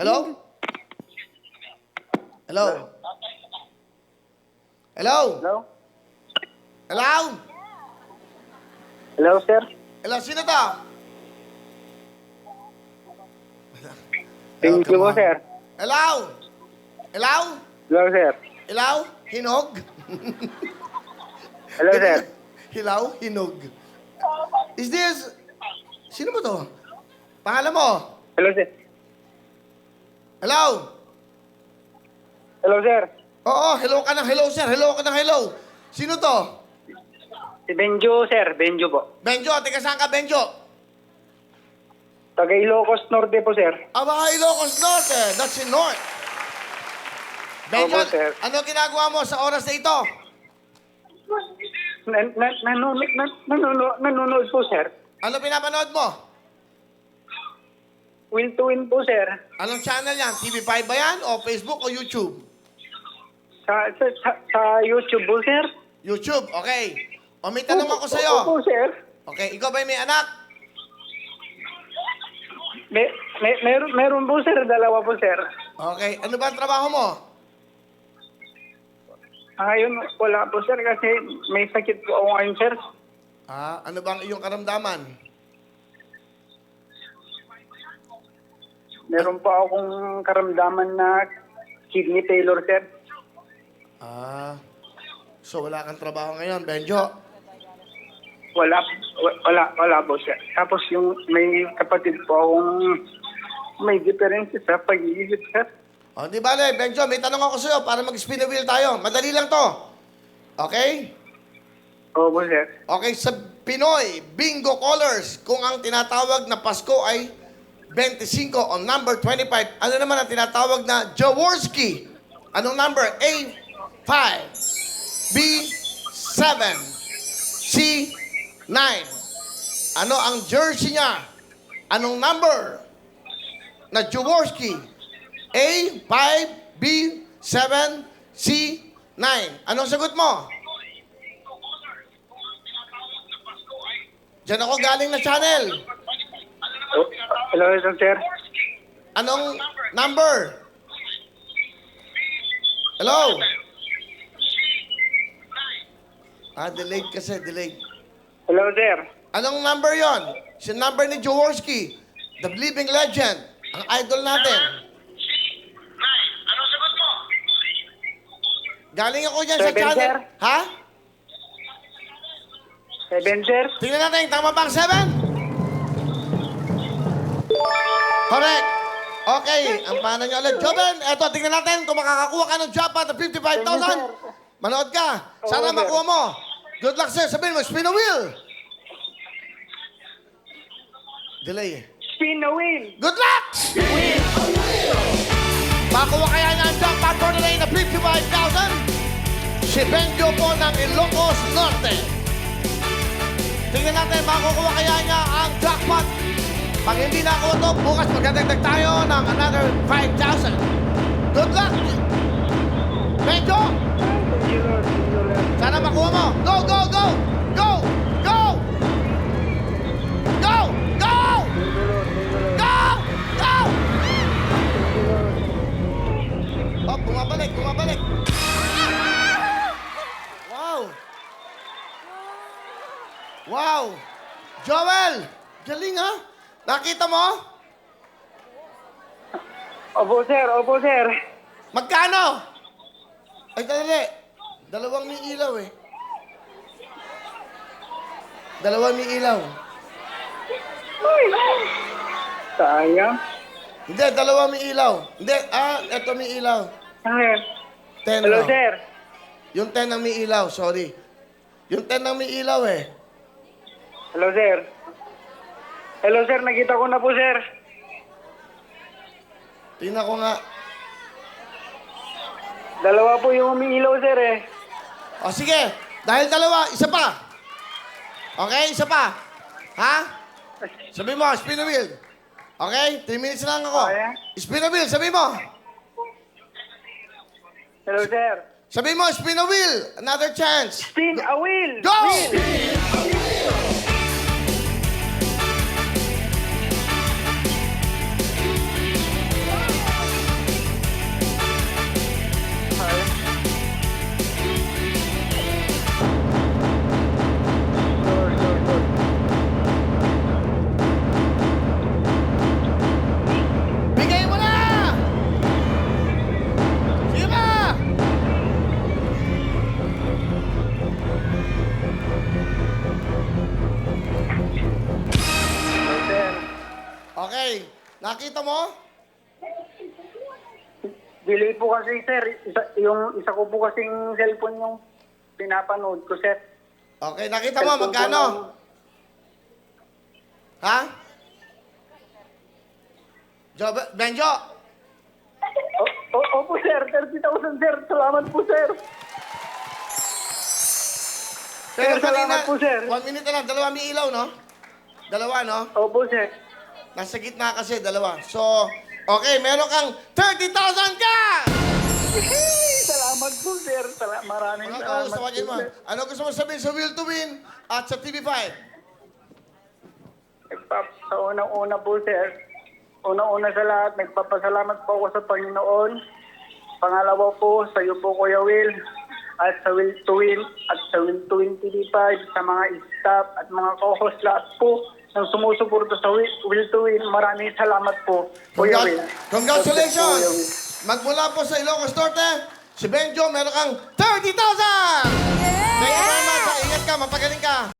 Hello? Hello? Hello? Hello? Hello? Hello, sir? Hello, sino to? Thank you po, sir. Hello? Hello? Hello, sir. Hello? Hinog? Hello, sir. Hello? Hinog. Is this... Sino ba to? Pangalan mo? Hello, sir. Hello? Hello, sir. Oo, hello ka ng hello, sir. Hello ka ng hello. Sino to? Si Benjo, sir. Benjo po. Benjo, taga saan ka, Benjo? Taga Ilocos Norte po, sir. Aba, Ilocos Norte. That's in North. Benjo, Opo, sir. ano ginagawa mo sa oras na ito? Na, na, nanonood, na, nanonood, nanonood po, sir. Ano pinapanood mo? Win to win po, sir. Anong channel yan? TV5 ba yan? O Facebook o YouTube? Sa, sa, sa, sa YouTube po, sir. YouTube, okay. O may tanong ako Opo, sa'yo. sir. Okay, ikaw ba may anak? May, may, meron, meron po, sir. Dalawa po, sir. Okay, ano ba ang trabaho mo? Ngayon, wala po, sir. Kasi may sakit po ako ngayon, sir. Ah, ano bang iyong karamdaman? Meron po akong karamdaman na kidney failure, sir. Ah, so wala kang trabaho ngayon, Benjo. Wala, wa- wala, wala po siya. Tapos yung may kapatid po akong may difference sa pag-iisip, sir. O, di bale, Benjo, may tanong ako sa'yo para mag-spin the wheel tayo. Madali lang to. Okay? Opo, sir. Okay, sa Pinoy, bingo colors, kung ang tinatawag na Pasko ay 25 o number 25, ano naman ang tinatawag na Jaworski? Anong number? A, 5, B, 7, C, 9. Ano ang jersey niya? Anong number na Jaworski? A, 5, B, 7, C, 9. Anong sagot mo? Diyan ako galing na channel. Hello, sir. Anong number? Hello? Ah, delayed kasi, delayed. Hello, sir. Anong number yon? Si number ni Jaworski, the living legend, ang idol natin. Galing ako dyan sa Seven, channel. sir. Ha? Seven, sir. Tingnan natin, tama ba ang 7? Correct. Okay, ang paano nyo ulit. Joven, eto, tingnan natin kung makakakuha ka ng jackpot na 55,000. Manood ka. Sana makuha mo. Good luck, sir. Sabihin mo, spin the wheel. Delay. Spin the wheel. Good luck! Makuha kaya niya ang jackpot for today na 55,000? Si Benjo po ng Ilocos Norte. Tingnan natin, makukuha kaya niya ang jackpot. Pag hindi na ako ito, bukas magdadagdag tayo ng another 5,000. Good luck! Thank. Sana makuha mo. Go, go, go! Go! Go! Go! Go! Go! Go! Oh, bumabalik, bumabalik. Wow! Wow! Joel! Galing ha? Nakita mo? Opo, sir. Opo, sir. Magkano? Ay, dali. Dalawang may ilaw eh. Dalawang may ilaw. Sayang. Hindi, dalawa may ilaw. Hindi, ah, eto may ilaw. Sayang. Ten Hello, lang. sir. Yung ten ang may ilaw, sorry. Yung ten ang may ilaw eh. Hello, sir. Hello, sir. Nakita ko na po, sir. Tingnan ko nga. Dalawa po yung umiilaw, sir, eh. O sige, dahil dalawa, isa pa. Okay, isa pa. Ha? Sabi mo, spin the wheel. Okay? 3 minutes lang ako. Kaya? Spin the wheel, sabi mo. Hello, sir. Sabi mo, spin the wheel. Another chance. Spin a wheel. Go! Wheel. Nakita mo? Delay po kasi, sir. Isa, yung isa ko po kasing cellphone yung pinapanood ko, sir. Okay, nakita mo, Cellphone ko magkano? ng- Ha? Jo, Benjo, O- o- Opo, sir. 30,000, sir. Salamat po, sir. Sir, salamat po, sir. one minute na lang, dalawa may ilaw, no? Dalawa, no? Opo, sir. Nasa gitna kasi, dalawa. So, okay, meron kang 30,000 ka! Salamat po, sir. Sala- maraming Mga salamat kaus, tawagin po, mo. sir. Ano gusto mo sabihin sa Will to Win at sa TV5? Nagpap- Sa unang-una po, sir. Unang-una sa lahat, nagpapasalamat po ako sa Panginoon. Pangalawa po, sa iyo po, Kuya Will. At sa Will to Win, at sa Will to Win TV5, sa mga staff at mga co-host lahat po ng sumusuporta sa Will, Will to Win. Maraming salamat po, Kuya Congra- Will. Congratulations! Magmula po sa Ilocos Norte, si Benjo, meron kang 30,000! Thank you very much. Ingat ka, mapagaling ka.